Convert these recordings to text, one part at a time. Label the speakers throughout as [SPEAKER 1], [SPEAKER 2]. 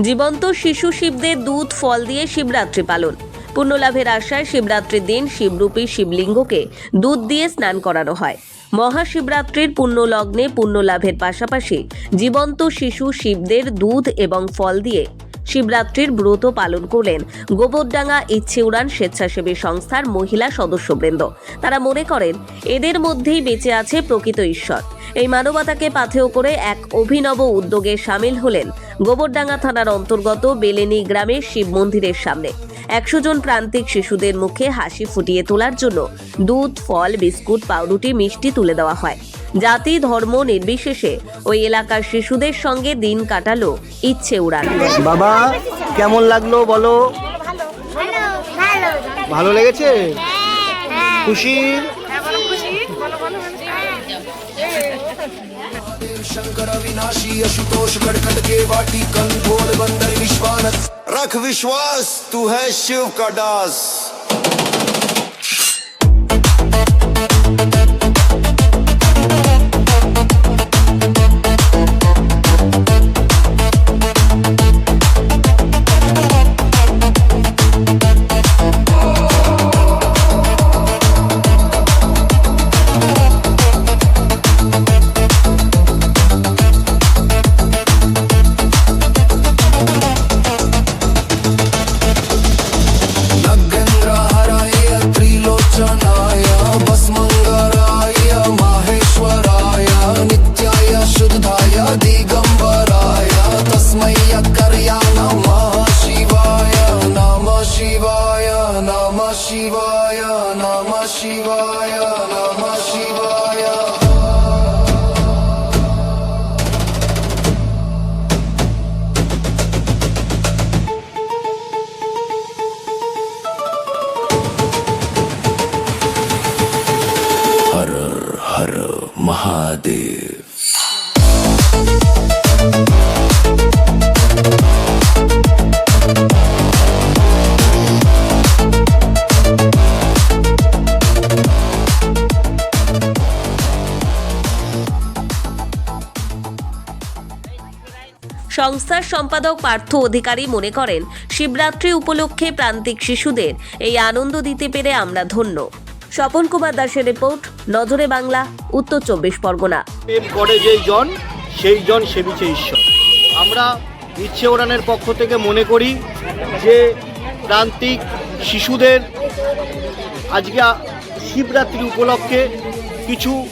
[SPEAKER 1] জীবন্ত শিশু শিবদের দুধ, ফল দিয়ে শিবরাত্রি পালন। পুণ্যলাভের আশায় শিবরাত্রির দিন শিবরূপী শিবলিঙ্গকে দুধ দিয়ে স্নান করানো হয়। মহাশিবরাত্রির পুণ্যলগ্নে লগ্নে পুণ্য লাভের পাশাপাশি জীবন্ত শিশু শিবদের দুধ এবং ফল দিয়ে শিবরাত্রির ব্রত পালন করলেন। গোবরডাঙ্গা ইচ্ছে উড়ান স্বেচ্ছাসেবী সংস্থার মহিলা সদস্যবৃন্দ। তারা মনে করেন, এদের মধ্যেই বেঁচে আছে প্রকৃত ঈশ্বর। এই মানবতাকে পাথেয় করে এক অভিনব উদ্যোগে সামিল হলেন গোবরডাঙ্গা থানার অন্তর্গত বেলেনি গ্রামের শিব মন্দিরের সামনে। একশো জন প্রান্তিক শিশুদের মুখে হাসি ফুটিয়ে তোলার জন্য দুধ, ফল, বিস্কুট, পাউরুটি, মিষ্টি তুলে দেওয়া হয়। জাতি ধর্ম নির্বিশেষে ওই এলাকার শিশুদের সঙ্গে দিন কাটালো ইচ্ছে উড়ান
[SPEAKER 2] বাবা কেমন লাগলো বলো
[SPEAKER 3] ভালো ভালো
[SPEAKER 2] ভালো লেগেছে খুশি
[SPEAKER 4] शंकर अविनाशी आशुतोष गड़खड़ के वाटी कंठोर बंदर विश्वानत रख विश्वास तू है शिव का दास মহাদেব।
[SPEAKER 1] সংস্থার সম্পাদক পার্থ অধিকারী মনে করেন, শিবরাত্রি উপলক্ষে প্রান্তিক শিশুদের এই আনন্দ দিতে পেরে আমরা ধন্য। স্বপন কুমার দাসের রিপোর্ট, নজরে বাংলা, উত্তর চব্বিশ পরগনা।
[SPEAKER 2] প্রেম করে যেই জন, সেই জন সেবিছে ঈশ্বর। আমরা ইচ্ছে ওড়ানের পক্ষ থেকে মনে করি যে প্রান্তিক শিশুদের আজকে শিবরাত্রি উপলক্ষে কিছু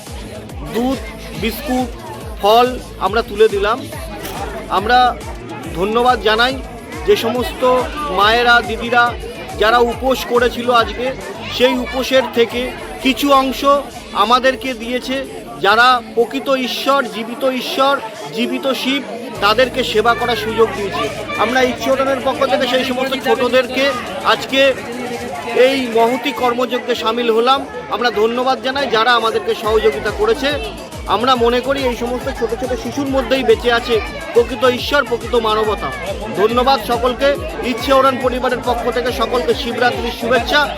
[SPEAKER 2] দুধ, বিস্কুট, ফল আমরা তুলে দিলাম। আমরা ধন্যবাদ জানাই যে সমস্ত মায়েরা, দিদিরা যারা উপোস করেছিল আজকে সেই উপোসের থেকে কিছু অংশ আমাদেরকে দিয়েছে। যারা প্রকৃত ঈশ্বর, জীবিত ঈশ্বর, জীবিত শিব, তাদেরকে সেবা করার সুযোগ দিয়েছে। আমরা ইচ্ছটনের পক্ষ থেকে সেই সমস্ত ছোটদেরকে আজকে এই মহতি কর্মযজ্ঞে সামিল হলাম। আমরা ধন্যবাদ জানাই যারা আমাদেরকে সহযোগিতা করেছে। আমরা মনে করি এই সমস্ত ছোট ছোট শিশুর মধ্যেই বেঁচে আছে প্রকৃত ঈশ্বর, প্রকৃত মানবতা। ধন্যবাদ সকলকে। ইচ্ছে ওরান পরিবারের পক্ষ থেকে সকলকে শিবরাত্রির শুভেচ্ছা।